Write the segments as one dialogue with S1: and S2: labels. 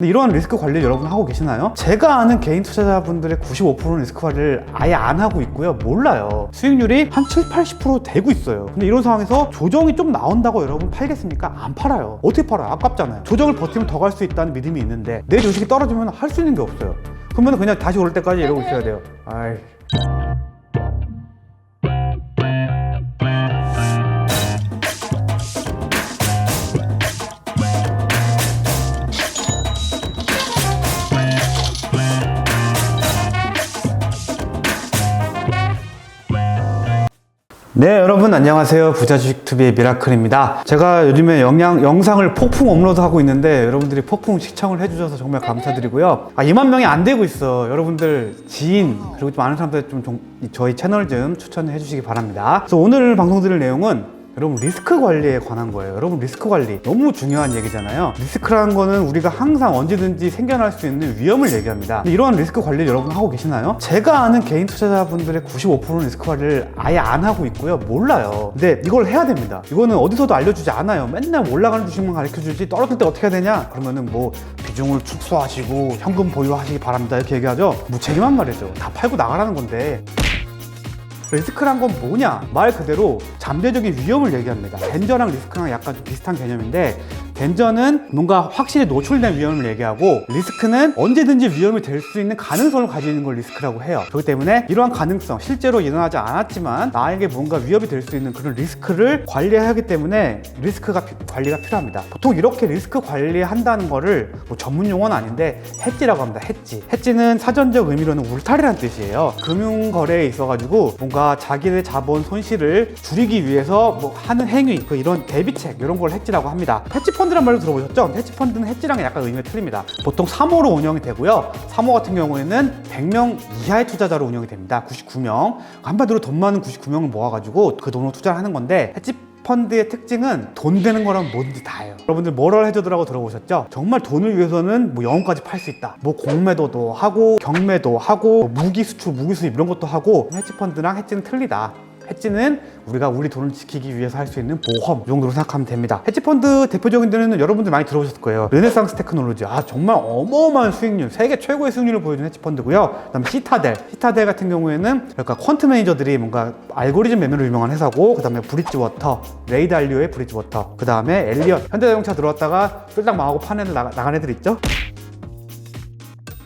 S1: 이러한 리스크 관리를 여러분 하고 계시나요? 제가 아는 개인 투자자분들의 95%는 리스크 관리를 아예 안 하고 있고요. 몰라요. 수익률이 한 7, 80% 되고 있어요. 근데 이런 상황에서 조정이 좀 나온다고 여러분 팔겠습니까? 안 팔아요. 어떻게 팔아요? 아깝잖아요. 조정을 버티면 더 갈 수 있다는 믿음이 있는데 내 주식이 떨어지면 할 수 있는 게 없어요. 그러면 그냥 다시 오를 때까지 이러고 있어야 돼요. 아이. 네, 여러분 안녕하세요. 부자주식TV의 미라클입니다. 제가 요즘에 영양, 영상을 폭풍 업로드하고 있는데 여러분들이 폭풍 시청을 해주셔서 정말 감사드리고요. 아, 2만 명이 안 되고 있어. 여러분들 지인 그리고 좀 아는 사람들 좀 종- 저희 채널 좀 추천해 주시기 바랍니다. 그래서 오늘 방송 드릴 내용은 여러분 리스크 관리에 관한 거예요. 여러분 리스크 관리 너무 중요한 얘기잖아요. 리스크라는 거는 우리가 항상 언제든지 생겨날 수 있는 위험을 얘기합니다. 이러한 리스크 관리를 여러분 하고 계시나요? 제가 아는 개인 투자자분들의 95%는 리스크 관리를 아예 안 하고 있고요. 몰라요. 근데 이걸 해야 됩니다. 이거는 어디서도 알려주지 않아요. 맨날 올라가는 주식만 가르쳐주지 떨어질 때 어떻게 해야 되냐? 그러면은 뭐 비중을 축소하시고 현금 보유하시기 바랍니다. 이렇게 얘기하죠. 무책임한 말이죠. 다 팔고 나가라는 건데 리스크란 건 뭐냐? 말 그대로 잠재적인 위험을 얘기합니다. 덴저랑 리스크랑 약간 좀 비슷한 개념인데 덴저는 뭔가 확실히 노출된 위험을 얘기하고 리스크는 언제든지 위험이 될 수 있는 가능성을 가지는 걸 리스크라고 해요. 그렇기 때문에 이러한 가능성, 실제로 일어나지 않았지만 나에게 뭔가 위협이 될 수 있는 그런 리스크를 관리해야 하기 때문에 리스크가 피- 관리가 필요합니다. 보통 이렇게 리스크 관리한다는 거를 뭐 전문 용어는 아닌데 해지라고 합니다. 해지. 해지는 사전적 의미로는 울타리라는 뜻이에요. 금융 거래에 있어 가지고 뭔가 자기의 자본 손실을 줄이기 위해서 뭐 하는 행위, 그 이런 대비책 이런 걸 해지라고 합니다. 해지 펀드란 말도 들어보셨죠? 해지 펀드는 해지랑 약간 의미가 틀립니다. 보통 3호로 운영이 되고요. 3호 같은 경우에는 100명 이하의 투자자로 운영이 됩니다. 99명. 한마디로 돈 많은 99명을 모아가지고 그 돈으로 투자를 하는 건데 해지 펀드의 특징은 돈 되는 거라면 뭐든지 다 해요. 여러분들 뭐럴 해주더라고 들어보셨죠? 정말 돈을 위해서는 뭐 영혼까지 팔 수 있다. 뭐 공매도도 하고 경매도 하고 뭐 무기 수출, 무기 수입 이런 것도 하고 해지 펀드랑 해지는 틀리다. 해지는 우리가 우리 돈을 지키기 위해서 할 수 있는 보험 이 정도로 생각하면 됩니다. 해지펀드 대표적인 데는 여러분들 많이 들어보셨을 거예요. 르네상스 테크놀로지 아 정말 어마어마한 수익률 세계 최고의 수익률을 보여주는 해지펀드고요. 그다음에 시타델 시타델 같은 경우에는 그러니까 퀀트 매니저들이 뭔가 알고리즘 매매로 유명한 회사고 그다음에 브릿지워터 레이달리오의 브릿지워터 그다음에 엘리엇 현대자동차 들어왔다가 쫄딱 망하고 나가, 나간 애들 있죠?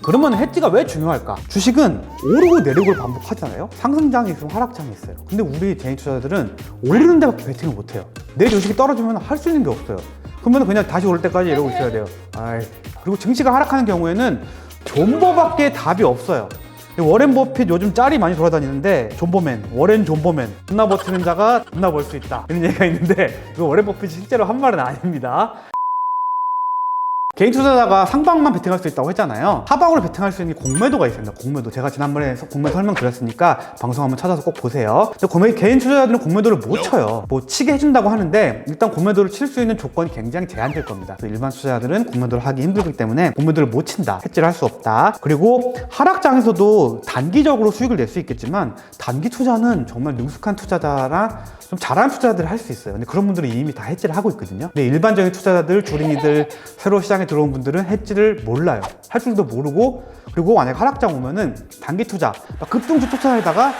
S1: 그러면 해지가 왜 중요할까? 주식은 오르고 내리고를 반복하잖아요. 상승장이 있으면 하락장이 있어요. 근데 우리 개인 투자자들은 오르는 데밖에 베팅을 못 해요. 내 주식이 떨어지면 할 수 있는 게 없어요. 그러면 그냥 다시 오를 때까지 이러고 있어야 돼요. 아이. 그리고 증시가 하락하는 경우에는 존버밖에 답이 없어요. 워렌 버핏 요즘 짤이 많이 돌아다니는데 존버맨, 워렌 존버맨 존나 버티는 자가 존나 벌 수 있다 이런 얘기가 있는데 그 워렌 버핏이 실제로 한 말은 아닙니다. 개인 투자자가 상방만 베팅할 수 있다고 했잖아요. 하방으로 베팅할 수 있는 공매도가 있습니다. 공매도. 제가 지난번에 공매 설명 드렸으니까 방송 한번 찾아서 꼭 보세요. 근데 공매, 개인 투자자들은 공매도를 못 쳐요. 뭐 치게 해준다고 하는데 일단 공매도를 칠 수 있는 조건이 굉장히 제한될 겁니다. 일반 투자자들은 공매도를 하기 힘들기 때문에 공매도를 못 친다. 해지를 할 수 없다. 그리고 하락장에서도 단기적으로 수익을 낼 수 있겠지만 단기 투자는 정말 능숙한 투자자랑 좀 잘하는 투자자들이 할수 있어요. 근데 그런 분들은 이미 다 해지를 하고 있거든요. 근데 일반적인 투자자들, 주린이들, 새로 시장에 들어온 분들은 해지를 몰라요. 할 줄도 모르고 그리고 만약 하락장 오면은 단기 투자, 막 급등주 쫓아내다가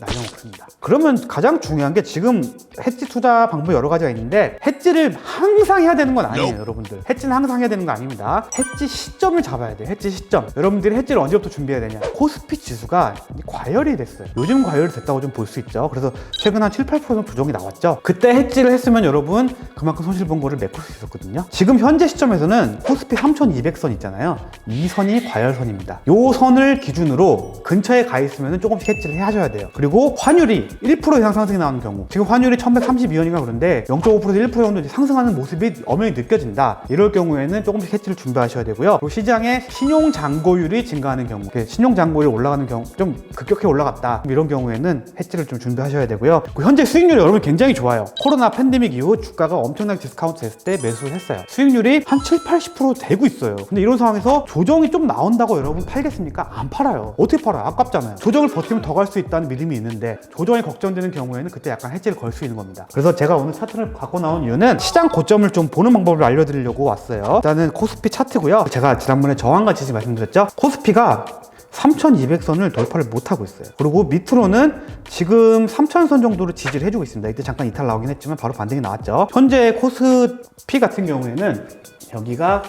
S1: 날려먹습니다. 그러면 가장 중요한 게 지금 해지 투자 방법 여러 가지가 있는데 해지를 항상 해야 되는 건 아니에요, 여러분들. 해지는 항상 해야 되는 거 아닙니다. 해지 시점을 잡아야 돼요. 해지 시점. 여러분들이 해지를 언제부터 준비해야 되냐? 코스피 지수가 과열이 됐어요. 요즘 과열이 됐다고 좀 볼 수 있죠. 그래서 최근 한 7, 8% 정도 조정이 나왔죠. 그때 해지를 했으면 여러분 그만큼 손실 본 거를 메꿀 수 있었거든요. 지금 현재 시점에서는 코스피 3200선 있잖아요. 이 선이 과열선입니다. 요 선을 기준으로 근처에 가 있으면 조금씩 해지를 해 하셔야 돼요. 그리고 환율이 1% 이상 상승이 나오는 경우 지금 환율이 1132원인가 그런데 0.5%에서 1% 정도 상승하는 모습이 엄연히 느껴진다. 이럴 경우에는 조금씩 해지를 준비하셔야 되고요. 그리고 시장에 신용 잔고율이 증가하는 경우, 이렇게 신용 잔고율이 올라가는 경우, 좀 급격히 올라갔다. 이런 경우에는 해지를 좀 준비하셔야 되고요. 그리고 현재 수익률이 여러분 굉장히 좋아요. 코로나 팬데믹 이후 주가가 엄청나게 디스카운트 됐을 때 매수를 했어요. 수익률이 한 7, 80% 되고 있어요. 근데 이런 상황에서 조정이 좀 나온다고 여러분 팔겠습니까? 안 팔아요. 어떻게 팔아요? 아깝잖아요. 조정을 버티면 더 갈 수 있다는 믿음이 있는데 조정이 걱정되는 경우에는 그때 약간 해지를 걸 수 있는 겁니다. 그래서 제가 오늘 차트를 갖고 나온 이유는 시장 고점을 좀 보는 방법을 알려드리려고 왔어요. 일단은 코스피 차트고요. 제가 지난번에 저항과 지지 말씀드렸죠. 코스피가 3200선을 돌파를 못하고 있어요. 그리고 밑으로는 지금 3000선 정도로 지지를 해주고 있습니다. 이때 잠깐 이탈 나오긴 했지만 바로 반등이 나왔죠. 현재 코스피 같은 경우에는 여기가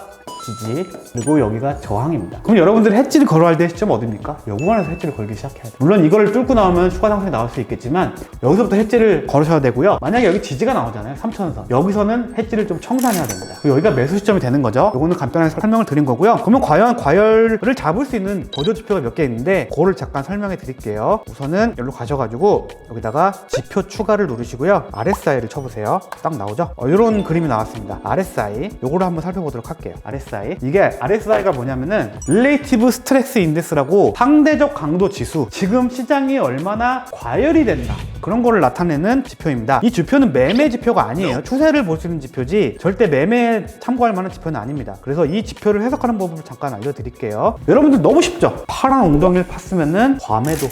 S1: 지지 그리고 여기가 저항입니다. 그럼 여러분들 해지를 걸어야 될 시점 어딥니까? 요 구간에서 해지를 걸기 시작해야 돼요. 물론 이거를 뚫고 나오면 추가 상승이 나올 수 있겠지만 여기서부터 해지를 걸으셔야 되고요. 만약에 여기 지지가 나오잖아요. 3천선 여기서는 해지를 좀 청산해야 됩니다. 여기가 매수 시점이 되는 거죠. 요거는 간단하게 설명을 드린 거고요. 그러면 과연 과열을 잡을 수 있는 보조 지표가 몇 개 있는데 그거를 잠깐 설명해 드릴게요. 우선은 여기로 가셔가지고 여기다가 지표 추가를 누르시고요. RSI를 쳐보세요. 딱 나오죠? 어, 이런 그림이 나왔습니다. RSI 요거를 한번 살펴보도록 할게요. RSI 이게 RSI가 뭐냐면은 Relative Stress Index라고 상대적 강도 지수 지금 시장이 얼마나 과열이 된다 그런 거를 나타내는 지표입니다. 이 지표는 매매 지표가 아니에요. 추세를 볼 수 있는 지표지 절대 매매에 참고할 만한 지표는 아닙니다. 그래서 이 지표를 해석하는 법을 잠깐 알려드릴게요. 여러분들 너무 쉽죠? 파란 웅덩이를 팠으면은 과매도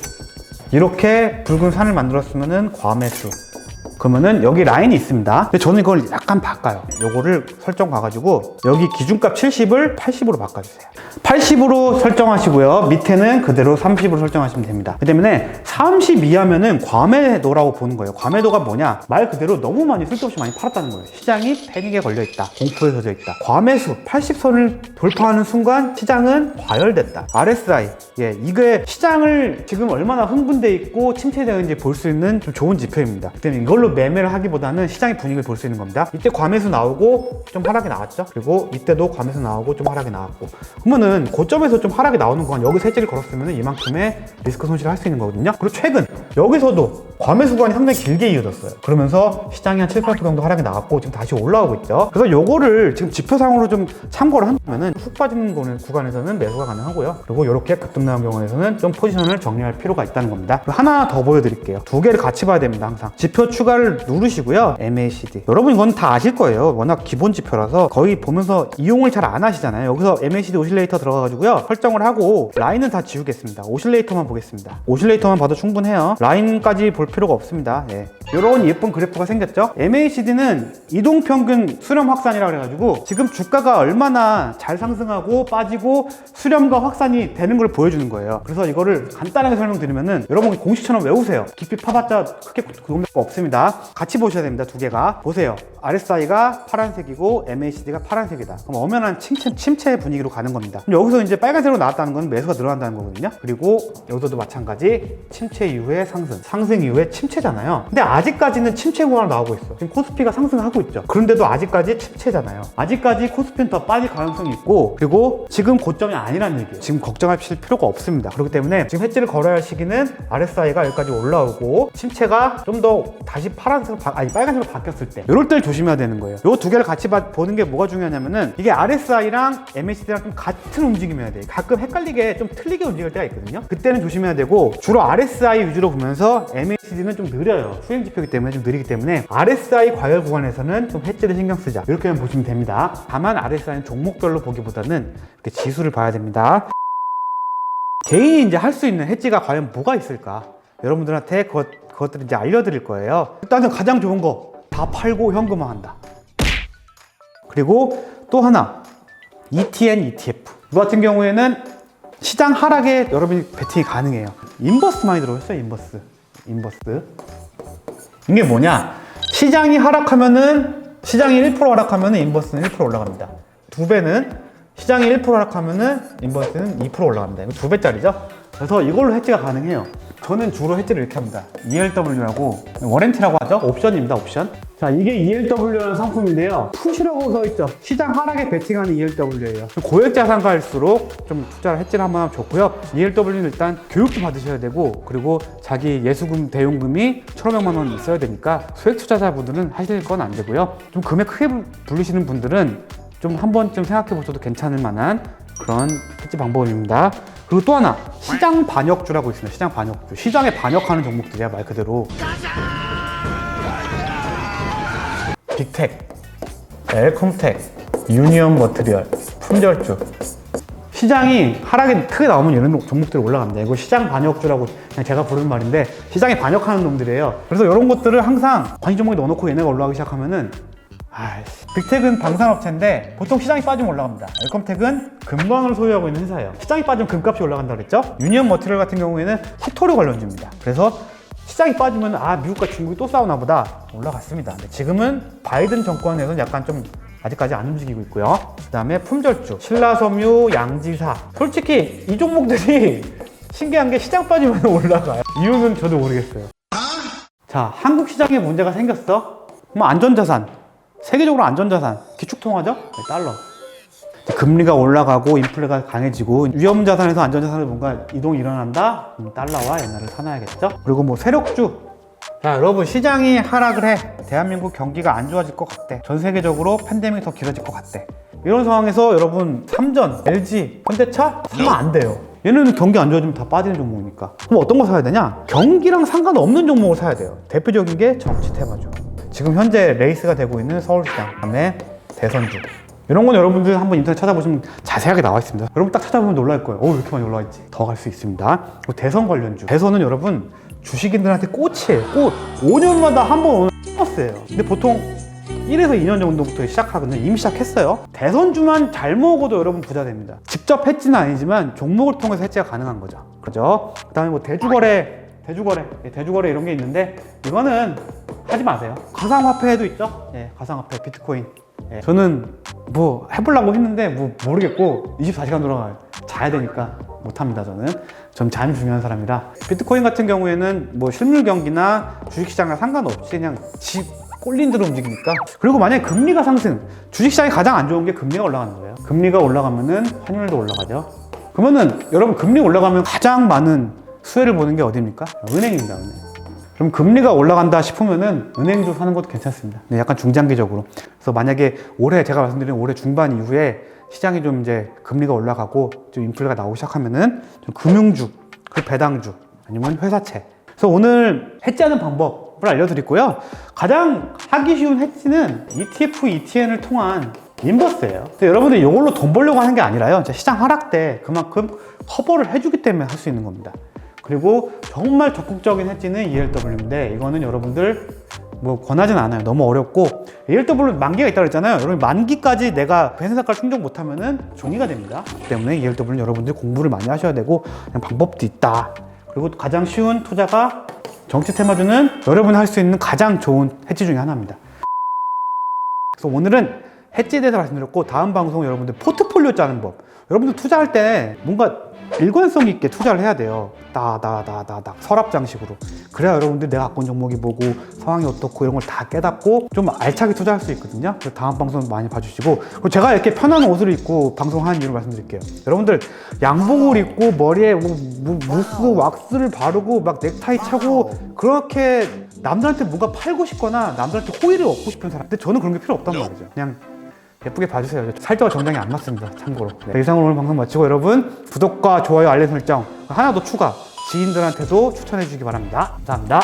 S1: 이렇게 붉은 산을 만들었으면은 과매수 그러면은 여기 라인이 있습니다. 근데 저는 이걸 약간 바꿔요. 요거를 설정 가가지고 여기 기준값 70을 80으로 바꿔주세요. 80으로 설정하시고요. 밑에는 그대로 30으로 설정하시면 됩니다. 그 때문에 30 이하면은 과매도라고 보는 거예요. 과매도가 뭐냐? 말 그대로 너무 많이 쓸데없이 많이 팔았다는 거예요. 시장이 패닉에 걸려 있다. 공포에 젖어 있다. 과매수 80선을 돌파하는 순간 시장은 과열됐다. RSI 예 이게 시장을 지금 얼마나 흥분돼 있고 침체되는지 볼 수 있는 좀 좋은 지표입니다. 그 때문에 이걸로 매매를 하기보다는 시장의 분위기를 볼 수 있는 겁니다. 이때 과매수 나오고 좀 하락이 나왔죠. 그리고 이때도 과매수 나오고 좀 하락이 나왔고 그러면은 고점에서 좀 하락이 나오는 구간 여기서 해지를 걸었으면 이만큼의 리스크 손실을 할 수 있는 거거든요. 그리고 최근 여기서도 과매수 구간이 상당히 길게 이어졌어요. 그러면서 시장이 한 7, 8% 정도 하락이 나왔고 지금 다시 올라오고 있죠. 그래서 요거를 지금 지표상으로 좀 참고를 한다면은 훅 빠지는 거는 구간에서는 매수가 가능하고요. 그리고 이렇게 급등 나온 경우에서는 좀 포지션을 정리할 필요가 있다는 겁니다. 하나 더 보여드릴게요. 두 개를 같이 봐야 됩니다. 항상 지표 추가를 누르시고요. MACD. 여러분 이건 다 아실 거예요. 워낙 기본 지표라서 거의 보면서 이용을 잘 안 하시잖아요. 여기서 MACD 오실레이터 들어가가지고요. 설정을 하고 라인은 다 지우겠습니다. 오실레이터만 보겠습니다. 오실레이터만 봐도 충분해요. 라인까지 볼 필요가 없습니다. 예. 이런 예쁜 그래프가 생겼죠. MACD는 이동평균 수렴 확산이라 그래가지고 지금 주가가 얼마나 잘 상승하고 빠지고 수렴과 확산이 되는 걸 보여주는 거예요. 그래서 이거를 간단하게 설명드리면은 여러분 공식처럼 외우세요. 깊이 파봤자 크게 그건 없습니다. 같이 보셔야 됩니다. 두 개가 보세요. RSI가 파란색이고 MACD가 파란색이다. 그럼 엄연한 침체, 침체 분위기로 가는 겁니다. 여기서 이제 빨간색으로 나왔다는 건 매수가 늘어난다는 거거든요. 그리고 여기서도 마찬가지 침체 이후에 상승, 상승 이후에 침체잖아요. 근데 아직까지는 침체 구간으로 나오고 있어. 지금 코스피가 상승하고 있죠. 그런데도 아직까지 침체잖아요. 아직까지 코스피는 더 빠질 가능성이 있고 그리고 지금 고점이 아니라는 얘기예요. 지금 걱정하실 필요가 없습니다. 그렇기 때문에 지금 해지를 걸어야 할 시기는 RSI가 여기까지 올라오고 침체가 좀 더 다시 파란색으로 바, 아니 빨간색으로 바뀌었을 때 이럴 때 조심해야 되는 거예요. 요 두 개를 같이 봐- 보는 게 뭐가 중요하냐면은 이게 RSI랑 MACD랑 좀 같은 움직임이어야 돼요. 가끔 헷갈리게 좀 틀리게 움직일 때가 있거든요. 그때는 조심해야 되고 주로 RSI 위주로 보면서 MACD는 좀 느려요. 수행 지표이기 때문에 좀 느리기 때문에 RSI 과열 구간에서는 좀 해지를 신경 쓰자. 이렇게만 보시면 됩니다. 다만 RSI는 종목별로 보기보다는 이렇게 지수를 봐야 됩니다. 개인이 이제 할 수 있는 해지가 과연 뭐가 있을까? 여러분들한테 그것, 그것들을 이제 알려드릴 거예요. 일단은 가장 좋은 거, 다 팔고 현금화한다. 그리고 또 하나, ETN, ETF. 이거 같은 경우에는 시장 하락에 여러분이 베팅이 가능해요. 인버스 많이 들어오셨어요? 인버스. 인버스. 이게 뭐냐? 시장이 하락하면은, 시장이 1% 하락하면은 인버스는 1% 올라갑니다. 두 배는 시장이 1% 하락하면은 인버스는 2% 올라갑니다. 이거 두 배짜리죠? 그래서 이걸로 해지가 가능해요. 저는 주로 해지를 이렇게 합니다. ELW라고 워렌티라고 하죠. 옵션입니다. 옵션. 자, 이게 ELW라는 상품인데요. 푸시라고 써 있죠. 시장 하락에 베팅하는 ELW예요. 고액 자산가일수록 좀 투자를 해지를 한번 하면 좋고요. ELW는 일단 교육도 받으셔야 되고 그리고 자기 예수금 대용금이 1,500만 원 있어야 되니까 소액 투자자분들은 하실 건 안 되고요. 좀 금액 크게 부르시는 분들은 좀 한 번쯤 생각해 보셔도 괜찮을 만한 그런 해지 방법입니다. 그리고 또 하나 시장 반역주라고 있습니다. 시장 반역주. 시장에 반역하는 종목들이야 말 그대로. 빅텍, 엘컴텍, 유니언 머트리얼, 품절주. 시장이 하락이 크게 나오면 이런 종목들이 올라갑니다. 이거 시장 반역주라고 그냥 제가 부르는 말인데 시장이 반역하는 놈들이에요. 그래서 이런 것들을 항상 관심 종목에 넣어놓고 얘네가 올라가기 시작하면은 아이씨. 빅텍은 방산업체인데 보통 시장이 빠지면 올라갑니다. 엘컴텍은 금광을 소유하고 있는 회사예요. 시장이 빠지면 금값이 올라간다 그랬죠? 유니언 머티리얼 같은 경우에는 히토류 관련주입니다. 그래서 시장이 빠지면 아 미국과 중국이 또 싸우나 보다 올라갔습니다. 근데 지금은 바이든 정권에서는 약간 좀 아직까지 안 움직이고 있고요. 그 다음에 품절주, 신라섬유, 양지사. 솔직히 이 종목들이 신기한 게 시장 빠지면 올라가요. 이유는 저도 모르겠어요. 자, 한국 시장에 문제가 생겼어? 그럼 안전자산, 세계적으로 안전자산, 기축통화죠? 네, 달러. 금리가 올라가고 인플레가 강해지고 위험 자산에서 안전 자산으로 뭔가 이동이 일어난다? 달러와 엔화를 사놔야겠죠? 그리고 뭐 세력주. 자, 여러분 시장이 하락을 해. 대한민국 경기가 안 좋아질 것 같대. 전 세계적으로 팬데믹이 더 길어질 것 같대. 이런 상황에서 여러분 삼전, LG, 현대차 사면 안 돼요. 얘는 경기 안 좋아지면 다 빠지는 종목이니까. 그럼 어떤 거 사야 되냐? 경기랑 상관없는 종목을 사야 돼요. 대표적인 게 정치 테마주. 지금 현재 레이스가 되고 있는 서울시장, 그다음에 대선주. 이런 건 여러분들 한번 인터넷 찾아보시면 자세하게 나와 있습니다. 여러분 딱 찾아보면 놀랄 거예요. 어, 왜 이렇게 많이 올라와 있지? 더 갈 수 있습니다. 대선 관련주. 대선은 여러분 주식인들한테 꽃이에요. 꽃. 5년마다 한 번 오는 버스예요. 근데 보통 1에서 2년 정도부터 시작하거든요. 이미 시작했어요. 대선주만 잘 먹어도 여러분 부자 됩니다. 직접 해지는 아니지만 종목을 통해서 해지가 가능한 거죠. 그죠? 그 다음에 뭐 대주거래, 대주거래, 예, 대주거래 이런 게 있는데 이거는 하지 마세요. 가상화폐도 있죠? 예, 가상화폐, 비트코인. 예, 저는 뭐 해보려고 했는데 뭐 모르겠고 24시간 돌아가요. 자야 되니까 못합니다 저는. 전 잠이 중요한 사람이라. 비트코인 같은 경우에는 뭐 실물 경기나 주식시장과 상관없이 그냥 집 꼴린 대로 움직이니까. 그리고 만약에 금리가 상승, 주식시장이 가장 안 좋은 게 금리가 올라가는 거예요. 금리가 올라가면은 환율도 올라가죠. 그러면은 여러분 금리 올라가면 가장 많은 수혜를 보는 게 어디입니까? 은행입니다, 은행. 그럼 금리가 올라간다 싶으면은 은행주 사는 것도 괜찮습니다. 약간 중장기적으로. 그래서 만약에 올해 제가 말씀드린 올해 중반 이후에 시장이 좀 이제 금리가 올라가고 좀 인플레가 나오기 시작하면은 좀 금융주, 그 배당주 아니면 회사채. 그래서 오늘 해지하는 방법을 알려드리고요. 가장 하기 쉬운 해지는 ETF, ETN을 통한 인버스예요. 여러분들 이걸로 돈 벌려고 하는 게 아니라요. 시장 하락 때 그만큼 커버를 해주기 때문에 할 수 있는 겁니다. 그리고 정말 적극적인 해지는 ELW인데 이거는 여러분들 뭐 권하진 않아요. 너무 어렵고 ELW 만기가 있다고 그랬잖아요. 여러분 만기까지 내가 회사가를 충족 못하면은 종이가 됩니다. 때문에 ELW는 여러분들 공부를 많이 하셔야 되고 그냥 방법도 있다. 그리고 가장 쉬운 투자가 정치 테마주는 여러분이 할 수 있는 가장 좋은 해지 중에 하나입니다. 그래서 오늘은 해지에 대해서 말씀드렸고 다음 방송 여러분들 포트폴리오 짜는 법. 여러분들 투자할 때 뭔가 일관성 있게 투자를 해야 돼요. 다다다다다 서랍장식으로. 그래야 여러분들 내가 갖고 있는 종목이 뭐고 상황이 어떻고 이런 걸 다 깨닫고 좀 알차게 투자할 수 있거든요. 그래서 다음 방송 많이 봐주시고 그리고 제가 이렇게 편한 옷을 입고 방송하는 이유를 말씀드릴게요. 여러분들 양복을 입고 머리에 뭐, 무- 무스 왁스를 바르고 막 넥타이 차고 그렇게 남들한테 뭔가 팔고 싶거나 남들한테 호의를 얻고 싶은 사람. 근데 저는 그런 게 필요 없단 말이죠. 그냥 예쁘게 봐주세요. 살쪄가 정장이 안 맞습니다. 참고로. 네, 이상으로 오늘 방송 마치고 여러분 구독과 좋아요, 알림 설정 하나 더 추가 지인들한테도 추천해 주시기 바랍니다. 감사합니다.